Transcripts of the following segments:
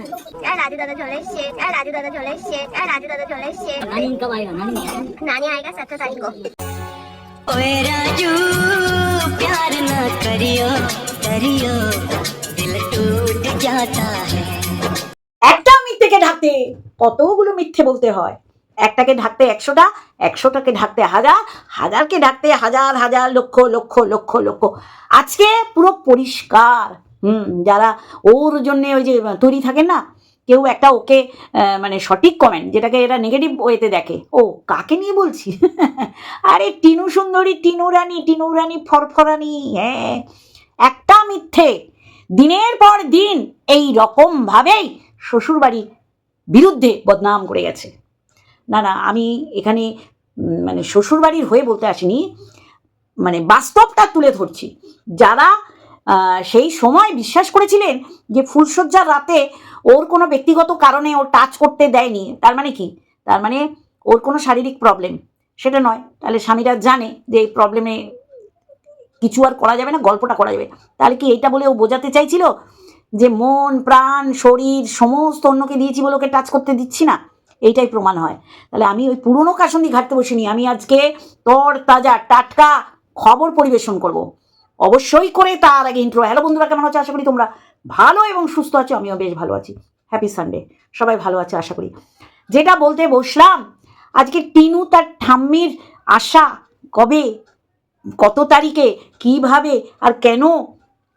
আর রাজু দাদা চলে এসছে আর রাজু দাদা চলে এসছে আর রাজু दादा चले এসছে नानी कब आएगा नानी नहीं आएगा नानी आएगा सत्रह तारीख को ओए राजू प्यार न करियो करियो दिल टूट जाता है একটা মিথ্যেকে ঢাকতে কতগুলো মিথ্যে বলতে হয় একটাকে ঢাকতে একশোটা একশোটাকে ঢাকতে হাজার হাজারকে ঢাকতে হাজার হাজার লক্ষ লক্ষ লক্ষ লক্ষ আজকে পুরো পরিষ্কার হুম, যারা ওর জন্য ওই যে তৈরি থাকেন না, কেউ একটা ওকে মানে সঠিক কমেন্ট যেটাকে এরা নেগেটিভ ওয়েতে দেখে, ও কাকে নিয়ে বলছি? আরে টিনু সুন্দরী, টিনু রানী টিনু রানী ফরফরানি হ্যাঁ একটা মিথ্যে, দিনের পর দিন এই রকম ভাবেই শ্বশুরবাড়ির বিরুদ্ধে বদনাম করে গেছে। না না, আমি এখানে মানে শ্বশুরবাড়ির হয়ে বলতে আসিনি মানে বাস্তবটা তুলে ধরছি। যারা সেই সময় বিশ্বাস করেছিলেন যে ফুলশয্যার রাতে ওর কোনো ব্যক্তিগত কারণে ওর টাচ করতে দেয়নি। তার মানে কি? তার মানে ওর কোনো শারীরিক প্রবলেম সেটা নয়। তাহলে স্বামীরা জানে যে এই প্রবলেমে কিছু আর করা যাবে না, গল্পটা করা যাবে। তাহলে কি এইটা বলে ও বোঝাতে চাইছিল যে মন, প্রাণ, শরীর সমস্ত অন্যকে দিয়েছি বলে ওকে টাচ করতে দিচ্ছি না? এইটাই প্রমাণ হয়। তাহলে আমি ওই পুরনো কাসন্দি ঘাটতে বসিনি। আমি আজকে তর তাজা টাটকা খবর পরিবেশন করব। অবশ্যই করে তার আগে ইন্ট্রো হ্যালো বন্ধুরা, কেমন আছো? আশা করি তোমরা ভালো এবং সুস্থ আছো, আমিও বেশ ভালো আছি। হ্যাপি সানডে সবাই ভালো আছে, আশা করি। যেটা বলতে বসলাম, আজকে টিনু তার ঠাম্মির আশা কবে, কত তারিখে, কীভাবে আর কেন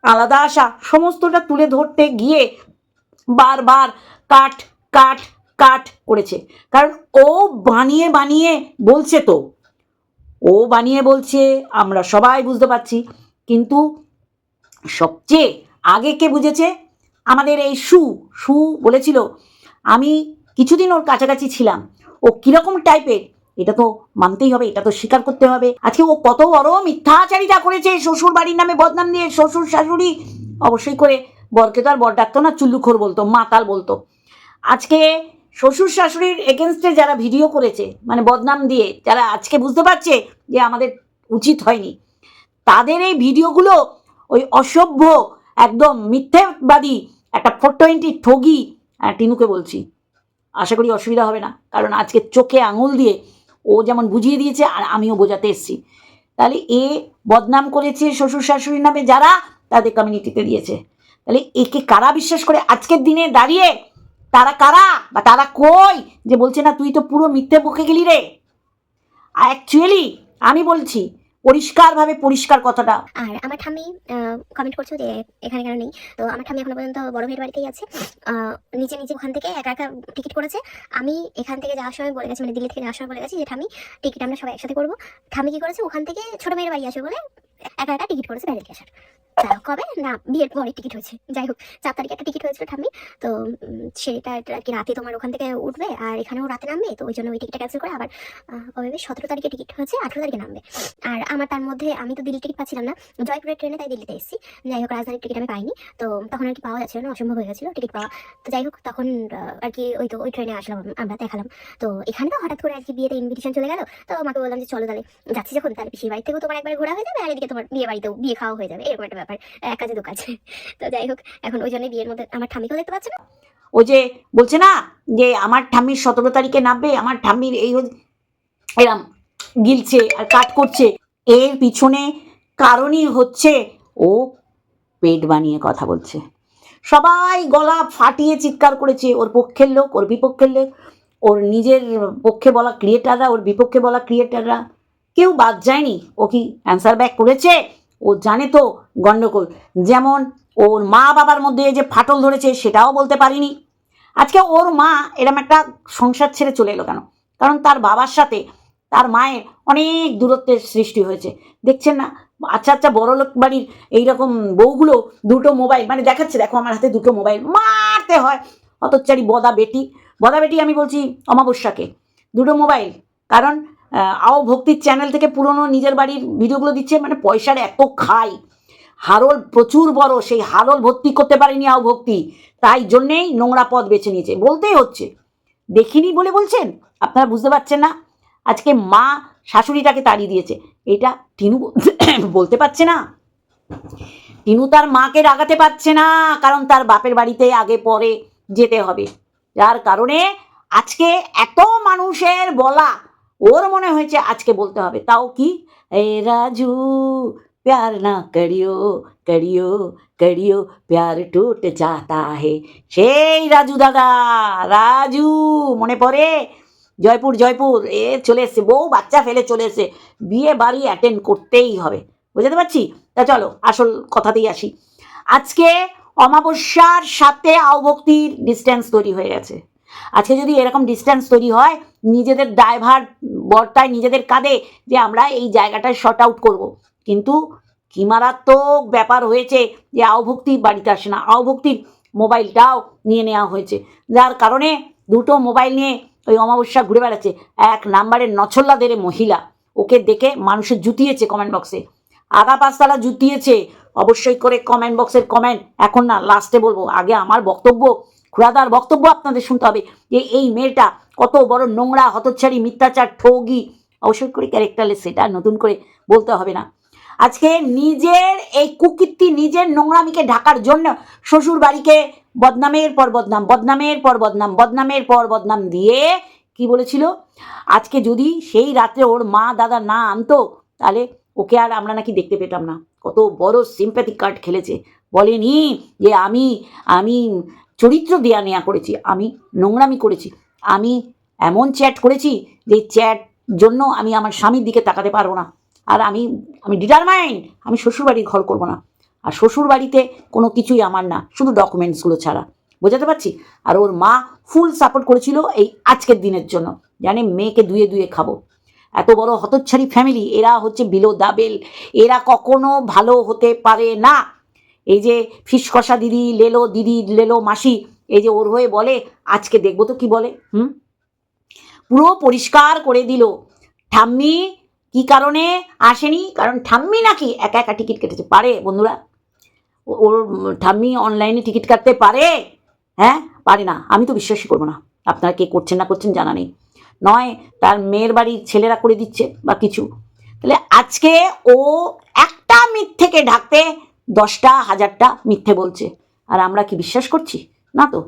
আলাদা আশা, সমস্তটা তুলে ধরতে গিয়ে বারবার কাট কাট কাট করেছে। কারণ ও বানিয়ে বানিয়ে বলছে তো। ও বানিয়ে বলছে, আমরা সবাই বুঝতে পারছি। কিন্তু সবচেয়ে আগে কে বুঝেছে? আমাদের এই সু সু বলেছিল, আমি কিছুদিন ওর কাছাকাছি ছিলাম। ও কীরকম টাইপের? এটা তো মানতেই হবে, এটা তো স্বীকার করতে হবে। আজকে ও কত বড় মিথ্যাচারিতা করেছে শ্বশুর বাড়ির নামে বদনাম দিয়ে শ্বশুর শাশুড়ি? অবশ্যই করে বরকে তো আর বর ডাকতো না, চুল্লুখোর বলতো, মাতাল বলতো। আজকে শ্বশুর শাশুড়ির এগেনস্টে যারা ভিডিও করেছে মানে বদনাম দিয়ে, যারা আজকে বুঝতে পারছে যে আমাদের উচিত হয়নি তাদের এই ভিডিওগুলো ওই অসভ্য, একদম মিথ্যেবাদী একটা ফোর টোয়েন্টি ঠগি টিনুকে বলছি। আশা করি অসুবিধা হবে না, কারণ আজকে চোখে আঙুল দিয়ে ও যেমন বুঝিয়ে দিয়েছে আর আমিও বোঝাতে এসেছি। তাহলে এ বদনাম করেছে শ্বশুর শাশুড়ির নামে যারা, তাদের কমিউনিটিতে দিয়েছে। তাহলে একে কারা বিশ্বাস করে আজকের দিনে দাঁড়িয়ে? তারা কারা বা তারা কই? যে বলছে না, তুই তো পুরো মিথ্যে বকে গেলি রে। অ্যাকচুয়ালি আমি বলছি পরিষ্কারভাবে পরিষ্কার কথাটা। আর আমার ঠাম্মি কমেন্ট করছ যে এখানে কেন নেই? তো আমার ঠামি এখনও পর্যন্ত বড় ভাইয়ের বাড়িতেই আছে। নিজে নিজে ওখান থেকে একা একা টিকিট করেছে। আমি এখান থেকে যাওয়ার সময় বলে গেছি মানে দিল্লি থেকে যাওয়ার সময় বলে গেছি যে, ঠাম্মি টিকিট আমরা সবাই একসাথে করব। ঠাম্মি কি করেছে? ওখান থেকে ছোট মেয়ের বাড়ি আসবে বলে একা একা টিকিট করেছে ব্যারেলকে আসার কবে? না, বিয়ের পরে টিকিট হয়েছে। যাই হোক, চার তারিখে একটা টিকিট হয়েছিল ঠাম্মি। তো সেটা আর কি রাতে তোমার ওখান থেকে উঠবে আর এখানেও রাতে নামবে। তো ওই জন্য ওই টিকিটটা ক্যান্সেল করে আবার কবে সতেরো তারিখে টিকিট হয়েছে, আঠেরো তারিখে নামবে। আর আমার তার মধ্যে আমি তো দিল্লি টিকিট পাচ্ছিলাম না। জয়পুরের ট্রেনে তাই দিল্লিতে এসেছি। যাই হোক, রাজধানীর টিকিট আমি পাইনি। তো তখন আর কি পাওয়া যাচ্ছিল না, অসম্ভব হয়ে গেছিল টিকিট পাওয়া। তো যাই হোক, তখন আর কি ওই তো ওই ট্রেনে আসলাম, আমরা দেখালাম। তো এখানে তো হঠাৎ করে আর কি বিয়েতে ইনভিটেশন চলে গেল। তো আমাকে বললাম যে, চলো তাহলে, যাচ্ছি যখন, তাহলে পিসির বাড়ি থেকেও তোমার একবার ঘোরা হয়ে যাবে আর এদিকে তোমার বিয়ে বাড়িতেও বিয়ে খাওয়া হয়ে যাবে, এরকম একটা ব্যাপার। এক কাজে দু কাজে। তো যাই হোক, এখন ওই জন্য বিয়ের মধ্যে আমার ঠামিকেও দেখতে পাচ্ছ না? ও যে বলছে না যে আমার ঠাম্মির সতেরো তারিখে নামবে, আমার ঠাম্মির এই এরম গিলছে আর কাট করছে। এর পিছনে কারণই হচ্ছে ও পেট বানিয়ে কথা বলছে। সবাই গলা ফাটিয়ে চিৎকার করেছে, ওর পক্ষের লোক, ওর বিপক্ষের লোক, ওর নিজের পক্ষে বলা ক্রিয়েটাররা ওর বিপক্ষে বলা ক্রিয়েটাররা কেউ বাদ যায়নি। ও কি অ্যান্সার ব্যাক করেছে? ও জানে তো গণ্ডগোল যেমন ওর মা বাবার মধ্যে যে ফাটল ধরেছে সেটাও বলতে পারিনি। আজকে ওর মা এরম একটা সংসার ছেড়ে চলে এলো কেন? কারণ তার বাবার সাথে তার মায়ের অনেক দূরত্বের সৃষ্টি হয়েছে। দেখছেন না? আচ্ছা আচ্ছা বড় লোক বাড়ির এইরকম বউগুলো দুটো মোবাইল মানে দেখাচ্ছে, দেখো আমার হাতে দুটো মোবাইল মারতে হয়। অতচারি বদা বেটি বদা বেটি আমি বলছি অমাবস্যাকে। দুটো মোবাইল কারণ আও ভক্তির চ্যানেল থেকে পুরনো নিজের বাড়ির ভিডিওগুলো দিচ্ছে মানে পয়সার এত খাই। হারল প্রচুর বড়, সেই হারল ভর্তি করতে পারেনি আও ভক্তি। তাই জন্যেই নোংরা পথ বেছে নিয়েছে। বলতেই হচ্ছে, দেখিনি বলে বলছেন? আপনারা বুঝতে পারছেন না? আজকে মা শাশুড়িটাকে তাড়িয়ে দিয়েছে। এটা টিনু বলতে- পারছে না। টিনু তার মাকে রাগাতে পারছে না, কারণ তার বাপের বাড়িতে আগে পরে যেতে হবে। যার কারণে আজকে এত মানুষের বলা ওর মনে হয়েছে আজকে বলতে হবে। তাও কি? এ রাজু, প্যার না করিও করিও করিও, প্যার টুট যাতা হে। সেই রাজু দাদা, রাজু, মনে পড়ে? জয়পুর জয়পুর, এ চলে এসছে, বউ বাচ্চা ফেলে চলে এসছে। বিয়ে বাড়ি অ্যাটেন্ড করতেই হবে। বুঝতে পারছি? তা চলো, আসল কথাতেই আসি। আজকে অমাবস্যার সাথে আওভক্তির ডিস্টেন্স তৈরি হয়ে গেছে। আজকে যদি এরকম ডিস্টেন্স তৈরি হয়, নিজেদের ড্রাইভার বর্তায় নিজেদের কাঁধে যে আমরা এই জায়গাটায় শর্ট আউট করব। কিন্তু কি মারাত্মক ব্যাপার হয়েছে যে আওভক্তি বাড়িতে আসে না। আওভক্তির মোবাইলটাও নিয়ে নেওয়া হয়েছে। যার কারণে দুটো মোবাইল নিয়ে ওই অমাবস্যা ঘুরে বেড়াচ্ছে। এক নাম্বারের নছল্লাদের মহিলা। ওকে দেখে মানুষের জুতিয়েছে কমেন্ট বক্সে আগা পাঁচতলা জুতিয়েছে। অবশ্যই করে কমেন্ট বক্সের কমেন্ট এখন না লাস্টে বলব। আগে আমার বক্তব্য খুড়াদার বক্তব্য আপনাদের শুনতে হবে। যে এই মেয়েটা কত বড় নোংরা, হতচ্ছাড়ি, মিথ্যাচার, ঠগি। অবশ্যই করে ক্যারেক্টারলেস সেটা নতুন করে বলতে হবে না। আজকে নিজের এই কুকীর্তি নিজের নোংরামিকে ঢাকার জন্য শ্বশুর বাড়িকে বদনামের পর বদনাম, বদনামের পর বদনাম, বদনামের পর বদনাম দিয়ে কি বলেছিল? আজকে যদি সেই রাত্রে ওর মা দাদা না আনতো, তাহলে ওকে আর আমরা নাকি দেখতে পেতাম না। কত বড় সিম্প্যাথি কার্ড খেলেছে। বলেনি যে আমি আমি চরিত্র দেয়া নেয়া করেছি, আমি নোংরামি করেছি, আমি এমন চ্যাট করেছি যে চ্যাট জন্য আমি আমার স্বামীর দিকে তাকাতে পারব না। আর আমি আমি ডিটারমাইন্ড আমি শ্বশুরবাড়ির ঘর করব না। আর শ্বশুরবাড়িতে কোনো কিছুই আমার না, শুধু ডকুমেন্টসগুলো ছাড়া। বোঝাতে পারছি? আর ওর মা ফুল সাপোর্ট করেছিল এই আজকের দিনের জন্য। জানে মেয়েকে দুয়ে দুয়ে খাব। এত বড় হতচ্ছাড়ি ফ্যামিলি এরা হচ্ছে বিলো দাবেল এরা কখনো ভালো হতে পারে না। এই যে ফিস কষা দিদি, লেলো দিদি, লেলো মাসি, এই যে ওর হয়ে বলে, আজকে দেখব তো কি বলে, হুম? পুরো পরিষ্কার করে দিল। ঠাম্মি, কি কারণে আসেনি? কারণ ঠাম্মি নাকি একা একা টিকিট কেটেছে, পারে বন্ধুরা। ওর ঠাম্মি অনলাইনে টিকিট কাটতে পারে হ্যাঁ? পারে না, আমি তো বিশ্বাসই করব না। আপনারা কে করছেন, না করছেন জানা নেই। নয়, তার মেয়ের বাড়ির ছেলেরা করে দিচ্ছে বা কিছু। তাহলে আজকে ও একটা মিথ থেকে ঢাকতে দশটা, হাজারটা মিথ্যে বলছে। আর আমরা কি বিশ্বাস করছি? না তো।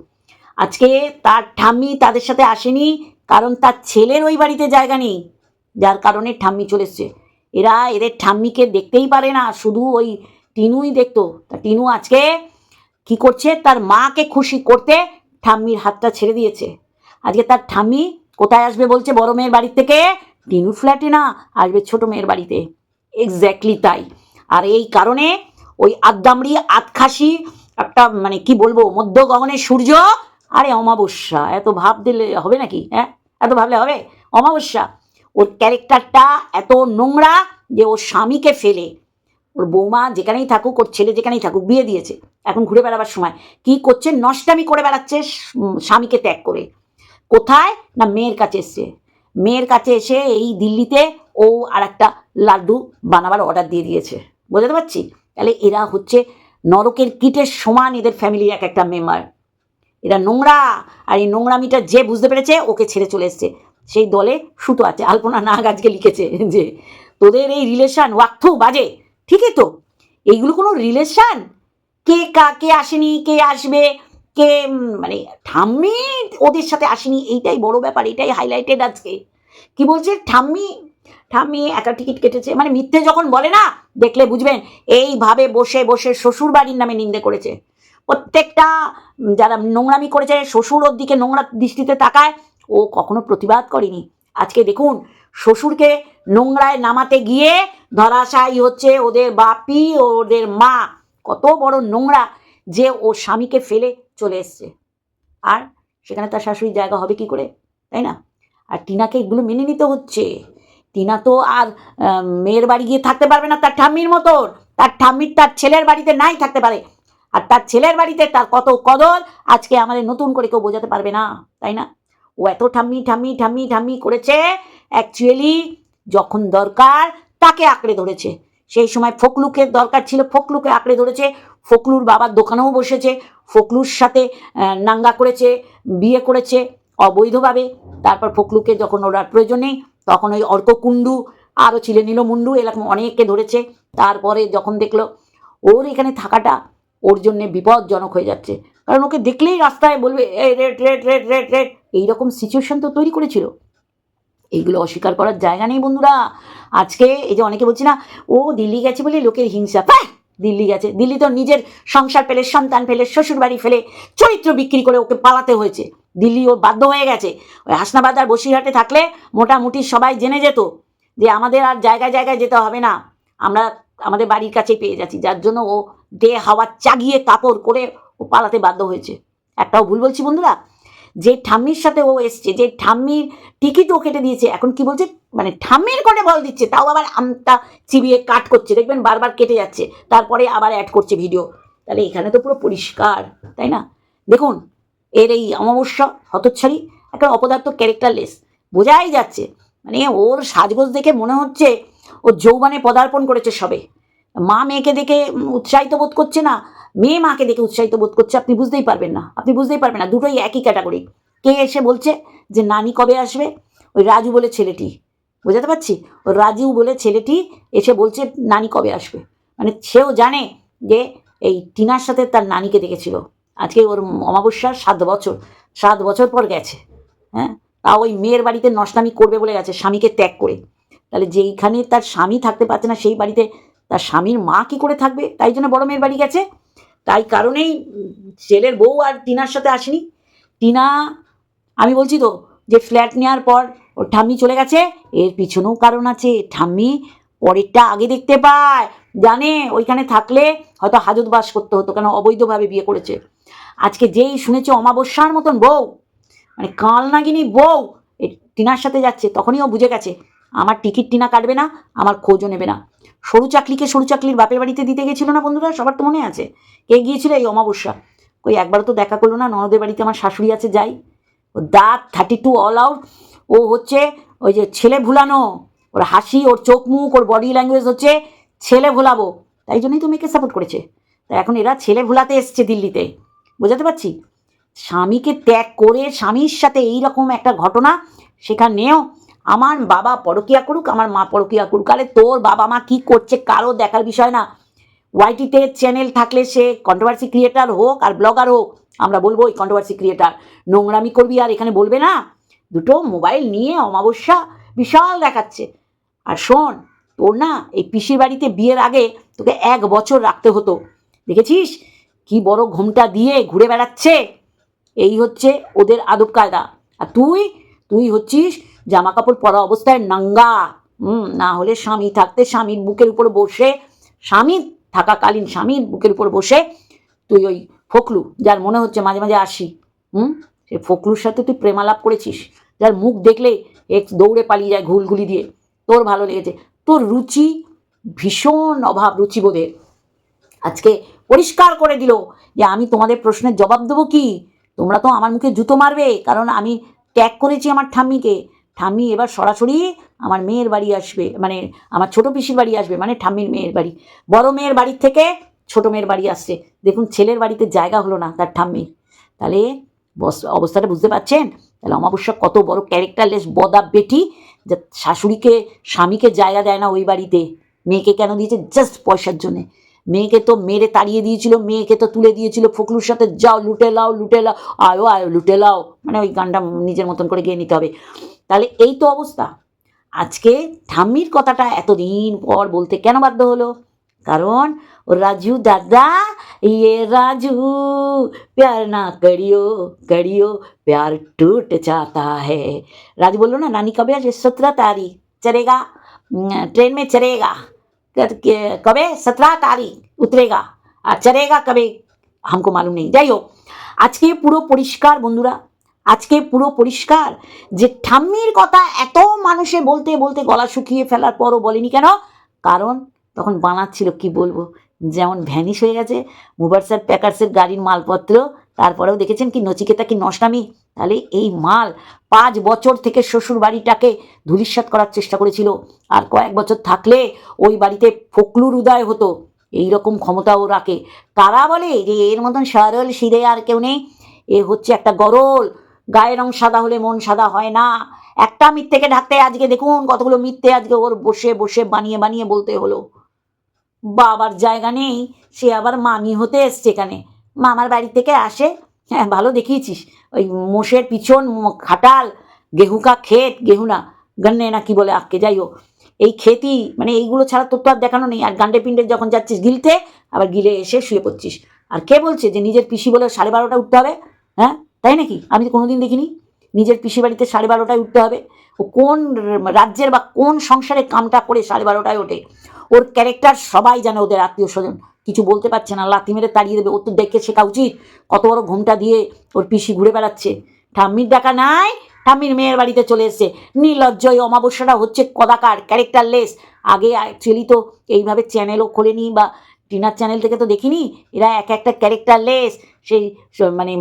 আজকে তার ঠাম্মি তাদের সাথে আসেনি, কারণ তার ছেলের ওই বাড়িতে জায়গা নেই, যার কারণে ঠাম্মি চলে এসছে। এরা এদের ঠাম্মিকে দেখতেই পারে না, শুধু ওই টিনুই দেখতো। তা টিনু আজকে কি করছে? তার মাকে খুশি করতে ঠাম্মির হাতটা ছেড়ে দিয়েছে। আজকে তার ঠাম্মি কোথায় আসবে বলছে বড় মেয়ের বাড়ি থেকে? টিনুর ফ্ল্যাটে না, আসবে ছোট মেয়ের বাড়িতে। এক্স্যাক্টলি তাই। আর এই কারণে আদ্দামড়ি আতখাসি একটা মানে কি বলব, মধ্য গগনের সূর্য, আরে অমাবস্যা, এত ভাব দিলে হবে নাকি হ্যাঁ? এত ভাবলে হবে? অমাবস্যা। ওর ক্যারেক্টারটা এত নোংরা যে ওর স্বামীকে ফেলে। ওর বৌমা যেখানেই থাকুক, ওর ছেলে যেখানেই থাকুক, বিয়ে দিয়েছে। এখন ঘুরে বেড়াবার সময়। কি করছে? নষ্টামি করে বেড়াচ্ছে স্বামীকে ত্যাগ করে। কোথায়? না, মেয়ের কাছে এসছে। মেয়ের কাছে এসে এই দিল্লিতে ও আর একটা লাড্ডু বানাবার অর্ডার দিয়ে দিয়েছে। বোঝাতে পারছি? তাহলে এরা হচ্ছে নরকের কীটের সমান এদের ফ্যামিলির এক একটা মেম্বার এরা নোংরা, আর এই নোংরামিটা যে বুঝতে পেরেছে, ওকে ছেড়ে চলে এসছে। সেই দলে সুতো আছে। আলপনা নাগ আজকে লিখেছে যে, তোদের এই রিলেশন ওয়াক্থু বাজে। ঠিকই তো। এইগুলো কোনো রিলেশন কে কা কে আসেনি? কে আসবে? কে মানে ঠাম্মি ওদের সাথে আসেনি? এইটাই বড় ব্যাপার, এটাই হাইলাইটেড আজকে। কি বলছে? ঠাম্মি ঠাম্মি একা টিকিট কেটেছে। মানে মিথ্যে যখন বলে না, দেখলে বুঝবেন, এইভাবে বসে বসে শ্বশুর বাড়ির নামে নিন্দে করেছে। প্রত্যেকটা যারা নোংরামি করেছে, শ্বশুর ওর দিকে নোংরা দৃষ্টিতে তাকায়, ও কখনো প্রতিবাদ করেনি। আজকে দেখুন, শ্বশুরকে নোংরায় নামাতে গিয়ে ধরাশায়ী হচ্ছে ওদের বাপি, ওদের মা। কত বড় নোংরা যে ও স্বামীকে ফেলে চলে এসছে। আর সেখানে তার শাশুড়ির জায়গা হবে কি করে? তাই না? আর টিনাকে এগুলো মেনে নিতে হচ্ছে। টিনা তো আর মেয়ের বাড়ি গিয়ে থাকতে পারবে না, তার ঠাম্মির মতন তার ঠাম্মির তার ছেলের বাড়িতে নাই থাকতে পারে। আর তার ছেলের বাড়িতে তার কত কদর, আজকে আমাদের নতুন করে কেউ বোঝাতে পারবে না, তাই না? ও এত ঠাম্মি ঠাম্মি ঠাম্মি ঠাম্মি করেছে অ্যাকচুয়ালি যখন দরকার তাকে আঁকড়ে ধরেছে। সেই সময় ফকলুকে দরকার ছিল, ফকলুকে আঁকড়ে ধরেছে, ফকলুর বাবার দোকানেও বসেছে, ফকলুর সাথে নাঙ্গা করেছে, বিয়ে করেছে, অবৈধভাবে। তারপর ফকলুকে যখন ওর প্রয়োজন তখন ওই অর্ক আরও ছিলে নীলমুন্ডু এরকম অনেককে ধরেছে। তারপরে যখন দেখল ওর এখানে থাকাটা ওর জন্যে বিপজ্জনক হয়ে যাচ্ছে। কারণ ওকে দেখলেই রাস্তায় বলবে, এই rate rate rate rate rate এইরকম সিচুয়েশন তো তৈরি করেছিল। এইগুলো অস্বীকার করার জায়গা নেই বন্ধুরা। আজকে এই যে অনেকে বলছি না, ও দিল্লি গেছে বলে লোকের হিংসা। প্যাহ! দিল্লি গেছে। দিল্লি তো নিজের সংসার ফেলে, সন্তান ফেলে শ্বশুর বাড়ি ফেলে, চরিত্র বিক্রি করে ওকে পালাতে হয়েছে। দিল্লি ও বাধ্য হয়ে গেছে। ওই হাসনাবাদ আর বসিরহাটে থাকলে মোটামুটি সবাই জেনে যেত যে আমাদের আর জায়গায় জায়গায় যেতে হবে না। আমরা আমাদের বাড়ির কাছেই পেয়ে যাচ্ছি। যার জন্য ও দে হাওয়া চাগিয়ে কাপড় করে ও পালাতে বাধ্য হয়েছে। একটাও ভুল বলছি বন্ধুরা, যে ঠাম্মির সাথে ও এসছে, যে ঠাম্মির টিকিট ও কেটে দিয়েছে, এখন কি বলছে? মানে ঠাম্মির করে বল দিচ্ছে, তাও আবার আমটা চিবিয়ে কাট করছে। দেখবেন বারবার কেটে যাচ্ছে, তারপরে আবার অ্যাড করছে ভিডিও তাহলে এখানে তো পুরো পরিষ্কার, তাই না? দেখুন এর এই অমাবস্যা হতচ্ছাড়ি একটা অপদার্থ ক্যারেক্টারলেস। বোঝাই যাচ্ছে মানে ওর সাজগোজ দেখে মনে হচ্ছে ও যৌবনে পদার্পণ করেছে সবে। মা মেয়েকে দেখে উৎসাহিত বোধ করছে না, মেয়ে মাকে দেখে উৎসাহিত বোধ করছে, আপনি বুঝতেই পারবেন না, আপনি বুঝতেই পারবেন না, দুটোই একই ক্যাটাগরি। কে এসে বলছে যে, নানি কবে আসবে? ওই রাজু বলে ছেলেটি। বোঝাতে পারছি? ওই রাজু বলে ছেলেটি এসে বলছে, নানি কবে আসবে? মানে সেও জানে যে এই টিনার সাথে তার নানিকে দেখেছিল। আজকে ওর অমাবস্যার সাত বছর সাত বছর পর গেছে হ্যাঁ? তা ওই মেয়ের বাড়িতে নষ্টামি করবে বলে গেছে, স্বামীকে ত্যাগ করে। তাহলে যেইখানে তার স্বামী থাকতে পারছে না, সেই বাড়িতে তার স্বামীর মা কি করে থাকবে? তাই জন্য বড় মেয়ের বাড়ি গেছে। তাই কারণেই ছেলের বউ আর টিনার সাথে আসেনি। টিনা, আমি বলছি তো, যে ফ্ল্যাট নেওয়ার পর ওর ঠাম্মি চলে গেছে, এর পিছনেও কারণ আছে ঠাম্মি পরেরটা আগে দেখতে পায়। জানে, ওইখানে থাকলে হয়তো হাজত বাস করতে হতো, কেন অবৈধভাবে বিয়ে করেছে। আজকে যেই শুনেছে অমাবস্যার মতন বউ মানে কাল নাগিনী বউ টিনার সাথে যাচ্ছে, তখনই ও বুঝে গেছে, আমার টিকিট টিনা কাটবে না, আমার খোঁজও নেবে না। সরু চাকলিকে সরু চাকলির বাপের বাড়িতে দিতে গেছিল না বন্ধুরা? সবার তো মনে আছে। কে গিয়েছিল এই অমাবস্যা? ওই একবারও তো দেখা করল না, ননদের বাড়িতে আমার শাশুড়ি আছে, যাই। ও দাঁত থার্টি টু অল আউট ও হচ্ছে ওই যে ছেলে ভুলানো, ওর হাসি, ওর চোখ মুখ, ওর বডি ল্যাঙ্গুয়েজ হচ্ছে ছেলে ভোলাবো, তাই জন্যই তো মেয়েকে সাপোর্ট করেছে। তা এখন এরা ছেলে ভোলাতে এসছে দিল্লিতে। বোঝাতে পারছি? স্বামীকে ত্যাগ করে স্বামীর সাথে এই রকম একটা ঘটনা সেখানেও আমার বাবা পরকিয়া করুক, আমার মা পরকিয়া করুক, আরে তোর বাবা মা কি করছে কারও দেখার বিষয় না। ওয়াইটিতে চ্যানেল থাকলে সে কন্ট্রোভার্সি ক্রিয়েটার হোক আর ব্লগার হোক, আমরা বলব ওই কন্ট্রোভার্সি ক্রিয়েটার নোংরামি করবি আর এখানে বলবে না। দুটো মোবাইল নিয়ে অমাবস্যা বিশাল দেখাচ্ছে। আর শোন, তোর না এই পিসির বাড়িতে বিয়ের আগে তোকে এক বছর রাখতে হতো। দেখেছিস? কি বড় ঘোমটা দিয়ে ঘুরে বেড়াচ্ছে? এই হচ্ছে ওদের আদব কায়দা। আর তুই তুই হচ্ছিস জামা কাপড় পরা অবস্থায় নাঙ্গা। হুম, না হলে স্বামী থাকতে স্বামীর বুকের উপর বসে, স্বামী থাকাকালীন স্বামীর বুকের উপর বসে তুই ওই ফকলু, যার মনে হচ্ছে মাঝে মাঝে আসি, হুম? সে ফকলুর সাথে তুই প্রেমালাপ করেছিস, যার মুখ দেখলে এক্স দৌড়ে পালিয়ে যায় ঘুলঘুলি দিয়ে। তোর ভালো লেগেছে। তোর রুচি ভীষণ অভাব রুচিবোধের আজকে পরিষ্কার করে দিল যে আমি তোমাদের প্রশ্নের জবাব দেবো কি? তোমরা তো আমার মুখে জুতো মারবে, কারণ আমি ট্যাগ করেছি আমার ঠাম্মিকে। ঠাম্মি এবার সরাসরি আমার মেয়ের বাড়ি আসবে মানে আমার ছোট পিসির বাড়ি আসবে মানে ঠাম্মির মেয়ের বাড়ি। বড় মেয়ের বাড়ির থেকে ছোট মেয়ের বাড়ি আসছে। দেখুন, ছেলের বাড়িতে জায়গা হলো না তার ঠাম্মি। তাহলে বস- অবস্থাটা বুঝতে পারছেন? তাহলে অমাবস্যা কত বড় ক্যারেক্টারলেস বদা বেটি যে শাশুড়িকে, স্বামীকে জায়গা দেয় না ওই বাড়িতে। মেয়েকে কেন দিয়েছে? জাস্ট পয়সার জন্যে। মেয়েকে তো মেরে তাড়িয়ে দিয়েছিল, মেয়েকে তো তুলে দিয়েছিল ফুকলুর সাথে। যাও, লুটে লাও লুটে লাও, আয়ো আয়ো, লুটে লাও। মানে ওই গানটা নিজের মতন করে গিয়ে নিতে হবে। তাহলে এই তো অবস্থা। আজকে ঠাম্মির কথাটা এতদিন পর বলতে কেন বাধ্য হলো? কারণ রাজু দাদা ইয়ে রাজু, প্যার না করিও করিও, প্যার টুট চাতা হে। রাজু বলল, না, নানি কবে আছে সতেরো তারিখ। চলেগা ট্রেন মে চলেগা चलेगा क- के- कबे सत्रह तारीख उतरेगा আর চলেগা কবে हमको मालूम नहीं যাই হোক আজকে পুরো পরিষ্কার বন্ধুরা আজকে পুরো পরিষ্কার যে ঠাম্মির কথা এত মানুষে বলতে বলতে গলা শুকিয়ে ফেলার পরও বলেনি কেন কারণ তখন বানাচ্ছিল কি বলবো যেমন ভ্যানিশ হয়ে গেছে মুভার্সার প্যাকার্সের গাড়ির মালপত্র তারপরেও দেখেছেন কি নচিকেতা কি নষ্টামি তাহলে এই মাল পাঁচ বছর থেকে শ্বশুর বাড়িটাকে ধূলিসাৎ করার চেষ্টা করেছিল। আর কয়েক বছর থাকলে ওই বাড়িতে ফকলুর উদয় হতো। এই রকম ক্ষমতাও রাখে। তারা বলে যে, এর মতন সরল সিধে আর কেউ নেই। এ হচ্ছে একটা গরল। গায়ের রং সাদা হলে মন সাদা হয় না। একটা মিথ্যেকে ঢাকতে আজকে দেখুন কতগুলো মিথ্যে আজকে ওর বসে বসে বানিয়ে বানিয়ে বলতে হলো। বাবার জায়গা নেই, সে আবার মামি হতে এসছে এখানে। মামার বাড়ি থেকে আসে হ্যাঁ ভালো দেখিয়েছিস। ওই মোষের পিছন খাটাল, গেহু কা ক্ষেত, গেহু না, গন্নে না কি বলে আজকে যাই হোক। এই ক্ষেতি মানে এইগুলো ছাড়া তোর তো আর দেখানো নেই। আর গান্ডে পিণ্ডে যখন যাচ্ছিস গিলতে, আবার গিলে এসে শুয়ে পড়ছিস। আর কে বলছে যে নিজের পিসি বলে সাড়ে বারোটা উঠতে হবে? হ্যাঁ? তাই নাকি? আমি তো কোনোদিন দেখিনি। নিজের পিসি বাড়িতে সাড়ে বারোটায় উঠতে হবে। ও কোন রাজ্যের বা কোন সংসারে কামটা করে সাড়ে বারোটায় ওঠে? ওর ক্যারেক্টার সবাই জানে, ওদের আত্মীয় স্বজন। কিছু বলতে পারছে না, লাথি মেরে তাড়িয়ে দেবে ওর তো দেখে শেখা উচিত। কত বড় ঘুমটা দিয়ে ওর পিসি ঘুরে বেড়াচ্ছে। ঠাম্মির ডাকা নাই? ঠাম্মির মেয়ের বাড়িতে চলে এসছে। নির্লজ্জ এই অমাবস্যাটা হচ্ছে কদাকার, ক্যারেক্টারলেস। আগে অ্যাকচুয়ালি তো এইভাবে চ্যানেলও খোলেনি বা টিনার চ্যানেল থেকে তো দেখিনি। এরা এক একটা ক্যারেক্টারলেস। সেই মানে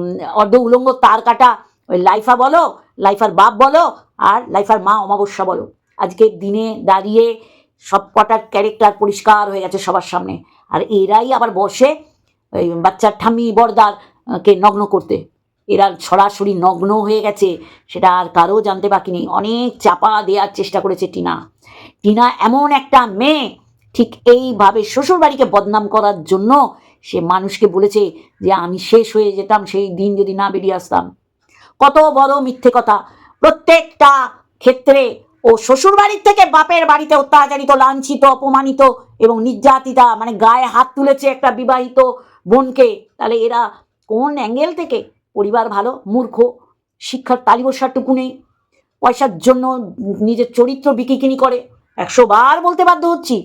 অর্ধ উলঙ্গ তার কাটা, ওই লাইফা বলো, লাইফার বাপ বলো, আর লাইফার মা অমাবস্যা বলো। আজকের দিনে দাঁড়িয়ে সব কটার ক্যারেক্টার পরিষ্কার হয়ে গেছে সবার সামনে। আর এরাই আবার বসে ওই বাচ্চার ঠাম্মি বর্দার কে নগ্ন করতে। এরা সরাসরি নগ্ন হয়ে গেছে, সেটা আর কারও জানতে বাকি নেই। অনেক চাপা দেওয়ার চেষ্টা করেছে টিনা। টিনা এমন একটা মেয়ে, ঠিক এইভাবে শ্বশুরবাড়িকে বদনাম করার জন্য সে মানুষকে বলেছে যে, আমি শেষ হয়ে যেতাম, সেই দিন যদি না বেরিয়ে আসতাম। কত বড় মিথ্যে কথা। প্রত্যেকটা ক্ষেত্রে ও শ্বশুরবাড়ির থেকে বাপের বাড়িতে অত্যাচারিত লাঞ্ছিত, অপমানিত এবং নির্যাতিতা মানে গায়ে হাত তুলেছে একটা বিবাহিত বোনকে। তাহলে এরা কোন অ্যাঙ্গেল থেকে? পরিবার ভালো, মূর্খ, শিক্ষার তালি বসাটুকু নেই পয়সার জন্য নিজের চরিত্র বিকিকিনি করে। একশো বার বলতে বাধ্য হচ্ছি।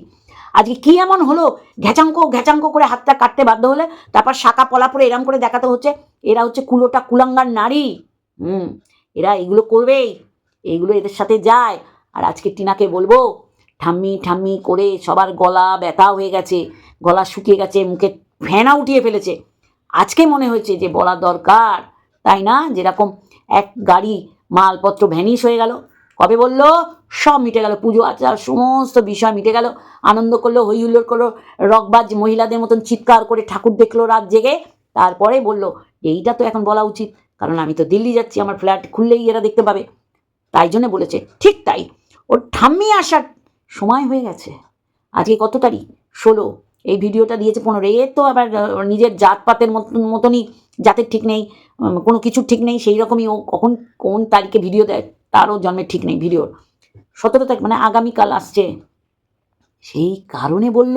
আজকে কি এমন হলো? ঘ্যাচাঙ্ক ঘ্যাচাঙ্ক করে হাতটা কাটতে বাধ্য হলে তারপর শাখা পলা পরে এরম করে দেখাতে হচ্ছে, এরা হচ্ছে কুলোটা কুলাঙ্গার নারী। হুম, এরা এগুলো করবেই এইগুলো এদের সাথে যায়। আর আজকে টিনাকে বলব, ঠাম্মি ঠাম্মি করে সবার গলা ব্যথা হয়ে গেছে, গলা শুকিয়ে গেছে, মুখে ফেনা উঠিয়ে ফেলেছে। আজকে মনে হয়েছে যে বলা দরকার, তাই না? যেরকম এক গাড়ি মালপত্র ভ্যানিশ হয়ে গেল, কবে বলল? সব মিটে গেল, পুজো আচার সমস্ত বিষয় মিটে গেল, আনন্দ করল হই হুল্লোড় করল, রকবাজ মহিলাদের মতন চিৎকার করে ঠাকুর দেখল রাত জেগে, তারপরে বলল, এইটা তো এখন বলা উচিত, কারণ আমি তো দিল্লি যাচ্ছি, আমার ফ্ল্যাট খুললেই এরা দেখতে পাবে। তাই জন্য বলেছে, ঠিক তাই। ওর ঠাম্মি আসার সময় হয়ে গেছে। আজকে কত তারিখ? ষোলো। এই ভিডিওটা দিয়েছে পনেরো। এ তো আবার নিজের জাতপাতের মতন মতনই জাতের ঠিক নেই কোনো কিছু ঠিক নেই, সেই রকমই ও কখন কোন তারিখে ভিডিও দেয় তারও জন্মের ঠিক নেই ভিডিওর। সতেরো তারিখ মানে আগামীকাল আসছে। সেই কারণে বলল,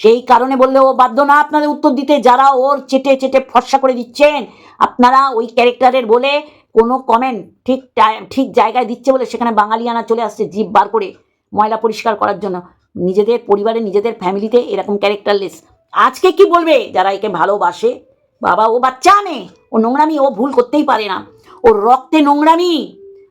সেই কারণে বললে, ও বাধ্য না আপনাদের উত্তর দিতে, যারা ওর চেটে চেটে ফর্সা করে দিচ্ছেন, আপনারা ওই ক্যারেক্টারের বলে কোনো কমেন্ট ঠিক টাইম ঠিক জায়গায় দিচ্ছে বলে সেখানে বাঙালিয়ানা চলে আসছে জিভ বার করে ময়লা পরিষ্কার করার জন্য। নিজেদের পরিবারে, নিজেদের ফ্যামিলিতে এরকম ক্যারেক্টারলেস আজকে কি বলবে? যারা একে ভালোবাসে, বাবা ও বাচ্চা মেয়ে ও নোংরামি ও ভুল করতেই পারে না। ওর রক্তে নোংরামি,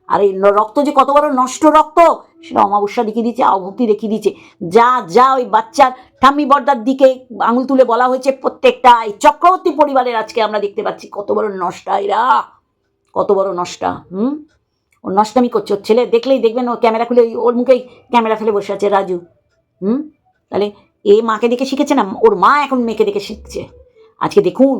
আর এই রক্ত যে কত বড় নষ্ট রক্ত, সেটা অমাবস্যা দেখিয়ে দিচ্ছে অভক্তি দেখিয়ে দিচ্ছে যা যা ওই বাচ্চার ঠাম্মি বর্দার দিকে আঙুল তুলে বলা হয়েছে প্রত্যেকটা এই চক্রবর্তী পরিবারের আজকে আমরা দেখতে পাচ্ছি কত বড় নষ্টা এরা কত বড় নষ্টা, হুম? ও নষ্টামি করছে, ওর ছেলে দেখলেই দেখবেন ও ক্যামেরা খুলে, ওর মুখেই ক্যামেরা ফেলে বসে আছে রাজু, হুম? তাহলে এ মাকে দেখে শিখেছে না? ওর মা এখন মেয়েকে দেখে শিখছে। আজকে দেখুন,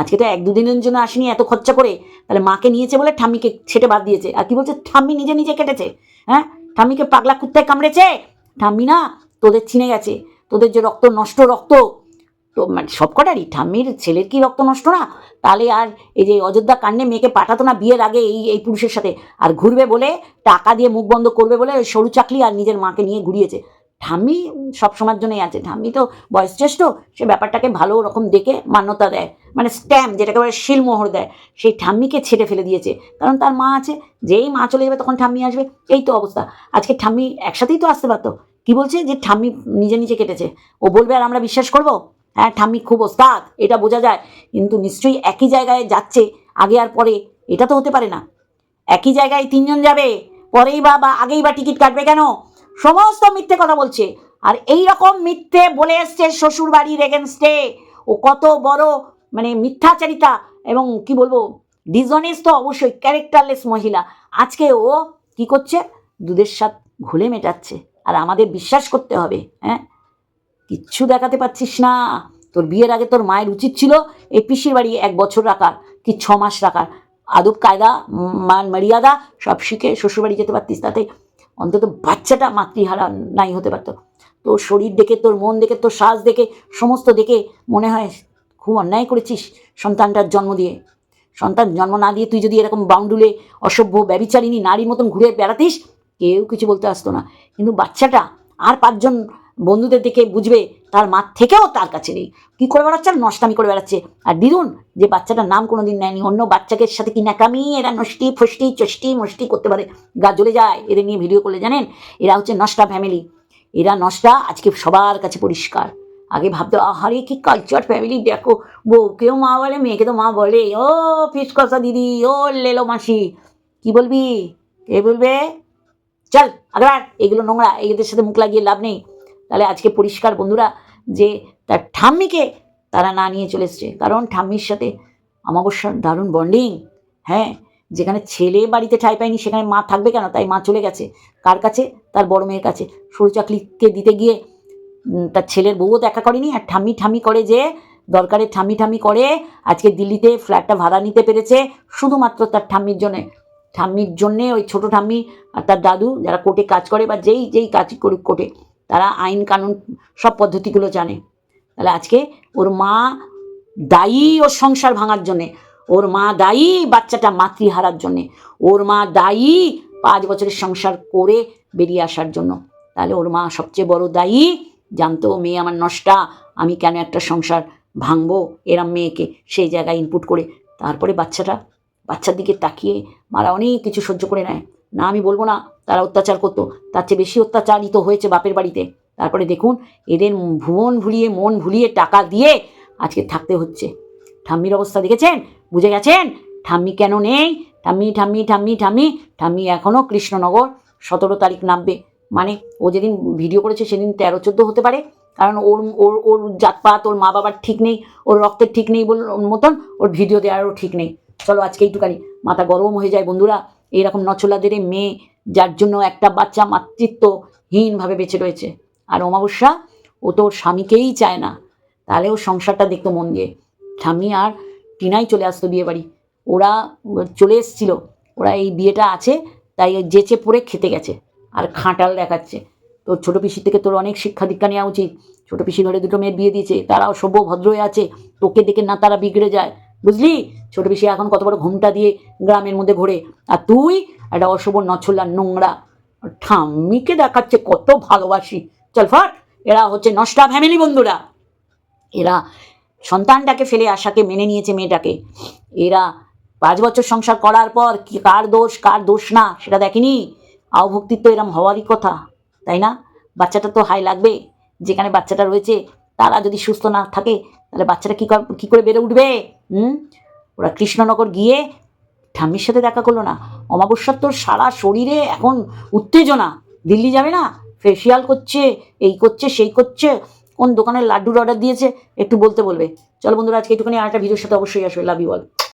আজকে তো এক দুদিনের জন্য আসেনি এত খরচা করে, তাহলে মাকে নিয়েছে বলে ঠাম্মিকে ছেটে বাদ দিয়েছে। আর কি বলছে? ঠাম্মি নিজে নিজে কেটেছে হ্যাঁ? ঠাম্মিকে পাগলা কুত্তায় কামড়েছে? ঠাম্মি না, তোদের চিনে গেছে, তোদের যে রক্ত, নষ্ট রক্ত তো মানে সব কটারই ঠাম্মির ছেলের কি রক্ত নষ্ট না? তাহলে আর এই যে অযোধ্যা কাণ্ডে মেয়েকে পাঠাতো না বিয়ের আগে এই এই পুরুষের সাথে। আর ঘুরবে বলে, টাকা দিয়ে মুখ বন্ধ করবে বলে সরু চাকলি আর নিজের মাকে নিয়ে ঘুরিয়েছে। ঠাম্মি সব সময়ের জন্যই আছে। ঠাম্মি তো বয়সজ্যেষ্ঠ সে ব্যাপারটাকে ভালো রকম দেখে মান্যতা দেয়। মানে স্ট্যাম্প যেটাকে বলে শিলমোহর দেয়। সেই ঠাম্মিকে ছেড়ে ফেলে দিয়েছে। কারণ তার মা আছে, যেই মা চলে যাবে তখন ঠাম্মি আসবে। এই তো অবস্থা। আজকে ঠাম্মি একসাথেই তো আসতে পারতো। কি বলছে? যে ঠাম্মি নিজে নিজে কেটেছে। ও বলবে আর আমরা বিশ্বাস করব? হ্যাঁ ঠাম্মি খুব ওস্তাদ, এটা বোঝা যায়। কিন্তু নিশ্চয়ই একই জায়গায় যাচ্ছে, আগে আর পরে, এটা তো হতে পারে না। একই জায়গায় তিনজন যাবে, পরেই বা বা, আগেই বা টিকিট কাটবে কেন? সমস্ত মিথ্যে কথা বলছে। আর এই রকম মিথ্যে বলে এসছে শ্বশুর বাড়ির এগেনস্টে ও কত বড় মানে মিথ্যাচারিতা এবং কি বলব ডিজনেস তো অবশ্যই ক্যারেক্টারলেস মহিলা। আজকে ও কি করছে? দুধের স্বাদ ঘুলে মেটাচ্ছে। আর আমাদের বিশ্বাস করতে হবে হ্যাঁ? কিচ্ছু দেখাতে পাচ্ছিস না। তোর বিয়ের আগে তোর মায়ের উচিত ছিল এই পিসির বাড়ি এক বছর রাখার, কি ছ মাস রাখার। আদব, কায়দা, মান, মর্যাদা সব শিখে শ্বশুরবাড়ি যেতে পারতিস তাতে অন্তত বাচ্চাটা মাতৃহারা নাই হতে পারতো। তোর শরীর দেখে, তোর মন দেখে, তোর সাজ দেখে, সমস্ত দেখে মনে হয় খুব খুব অন্যায় করেছিস সন্তানটার জন্ম দিয়ে। সন্তান জন্ম না দিয়ে তুই যদি এরকম বাউন্ডুলে অসভ্য ব্যবিচারিণী নারীর মতন ঘুরে বেড়াতিস, কেউ কিছু বলতে আসতো না। কিন্তু বাচ্চাটা আর পাঁচজন বন্ধুদের দেখে বুঝবে তার মা থেকেও তার কাছে নেই। কী করে বেড়াচ্ছে? আর নষ্টামি করে বেড়াচ্ছে। আর দিদুন, যে বাচ্চাটার নাম কোনোদিন নেয়নি, অন্য বাচ্চাকে সাথে কি ন্যাকামি এরা নষ্টি, ফষ্টি, চষ্টি, মষ্টি করতে পারে। গা জ্বলে যায়। এদের নিয়ে ভিডিও করলে জানেন, এরা হচ্ছে নষ্টা ফ্যামিলি এরা নষ্টা আজকে সবার কাছে পরিষ্কার। আগে ভাবতো, আহারে কি কালচার ফ্যামিলি দেখো, বউকেও মা বলে, মেয়েকে তো মা বলে। ও ফিস কষা দিদি, ও লেলো মাসি। কি বলবি? কে বলবে? চল আগরার এগুলো নোংরা, এদের সাথে মুখ লাগিয়ে লাভ নেই। তাহলে আজকে পরিষ্কার বন্ধুরা যে তার ঠাম্মিকে তারা না নিয়ে চলে এসছে। কারণ ঠাম্মির সাথে অমাবস্যার দারুণ বন্ডিং হ্যাঁ যেখানে ছেলে বাড়িতে ঠাই পায়নি, সেখানে মা থাকবে কেন? তাই মা চলে গেছে। কার কাছে? তার বড় মেয়ের কাছে। সরু চাকলিকে দিতে গিয়ে তার ছেলের বউও দেখা করেনি আর ঠাম্মি ঠাম্মি করে যে, দরকারে ঠাম্মি ঠাম্মি করে, আজকে দিল্লিতে ফ্ল্যাটটা ভাড়া নিতে পেরেছে শুধুমাত্র তার ঠাম্মির জন্যে। ঠাম্মির জন্যে ওই ছোট ঠাম্মি আর তার দাদু যারা কোর্টে কাজ করে বা যেই যেই কাজ করুক কোর্টে তারা আইন কানুন সব পদ্ধতিগুলো জানে। তাহলে আজকে ওর মা দায়ী ওর সংসার ভাঙার জন্যে, ওর মা দায়ী বাচ্চাটা মাতৃহারার জন্যে, ওর মা দায়ী পাঁচ বছরের সংসার করে বেরিয়ে আসার জন্য। তাহলে ওর মা সবচেয়ে বড় দায়ী, জানতো, মেয়ে আমার নষ্টা, আমি কেন একটা সংসার ভাঙবো? এরম মেয়েকে সেই জায়গায় ইনপুট করে তারপরে বাচ্চাটা, বাচ্চার দিকে তাকিয়ে মারা অনেক কিছু সহ্য করে নেয়। না, আমি বলব না, তারা অত্যাচার করতো। তার চেয়ে বেশি অত্যাচারিত হয়েছে বাপের বাড়িতে। তারপরে দেখুন, এদের ভুবন ভুলিয়ে, মন ভুলিয়ে টাকা দিয়ে আজকে থাকতে হচ্ছে। ঠাম্মির অবস্থা দেখেছেন? বুঝে গেছেন? ঠাম্মি কেন নেই? ঠাম্মি ঠাম্মি ঠাম্মি ঠাম্মি ঠাম্মি এখনও কৃষ্ণনগর সতেরো তারিখ নামবে। মানে ও যেদিন ভিডিও করেছে সেদিন তেরো, চোদ্দ হতে পারে। কারণ ওর ওর ওর জাতপাত, ওর মা বাবার ঠিক নেই, ওর রক্তের ঠিক নেই বল মতন, ওর ভিডিও দেওয়ারও ঠিক নেই। চলো আজকে একটুখানি মাথা গরম হয়ে যায় বন্ধুরা। এইরকম নচলাদের মেয়ে, যার জন্য একটা বাচ্চা মাতৃত্বহীনভাবে বেঁচে রয়েছে। আর অমাবস্যা, ও তো ওর স্বামীকেই চায় না। তাহলে ও সংসারটা দেখতো মন দিয়ে। স্বামী আর টিনাই চলে আসতো বিয়ে বাড়ি ওরা চলে এসছিল। ওরা এই বিয়েটা আছে, তাই যেচে পড়ে খেতে গেছে আর খাঁটাল দেখাচ্ছে। তোর ছোটো পিসির থেকে তোর অনেক শিক্ষা দীক্ষা নেওয়া উচিত। ছোটো পিসির ঘরে দুটো মেয়ের বিয়ে দিয়েছে, তারাও সভ্য ভদ্র হয়ে আছে। তোকে দেখে না তারা বিগড়ে যায়। বুঝলি? ছোটো পিসি এখন কত বড় ঘুমটা দিয়ে গ্রামের মধ্যে ঘোরে। আর তুই একটা অশুভ নছলা নোংরা। ঠাম্মিকে দেখাচ্ছে কত ভালোবাসি। চল ফট, এরা হচ্ছে নষ্টা ফ্যামিলি বন্ধুরা। এরা সন্তানটাকে ফেলে আশাকে মেনে নিয়েছে মেয়েটাকে। এরা পাঁচ বছর সংসার করার পর কি, কার দোষ কার দোষ না, সেটা দেখেনি? আওভক্তির তো এরম হওয়ারই কথা, তাই না? বাচ্চাটা তো হাই লাগবে। যেখানে বাচ্চাটা রয়েছে, তারা যদি সুস্থ না থাকে তাহলে বাচ্চাটা কী কী করে বেড়ে উঠবে? হুম? ওরা কৃষ্ণনগর গিয়ে ঠাম্মির সাথে দেখা করল না। অমাবস্যার তোর সারা শরীরে এখন উত্তেজনা। দিল্লি যাবে না? ফেসিয়াল করছে, এই করছে, সেই করছে। কোন দোকানের লাড্ডুর অর্ডার দিয়েছে? একটু বলতে বলবে। চলো বন্ধুরা, আজকে একটুখানি আর একটা ভিডিওর সাথে অবশ্যই আসবে। Love you all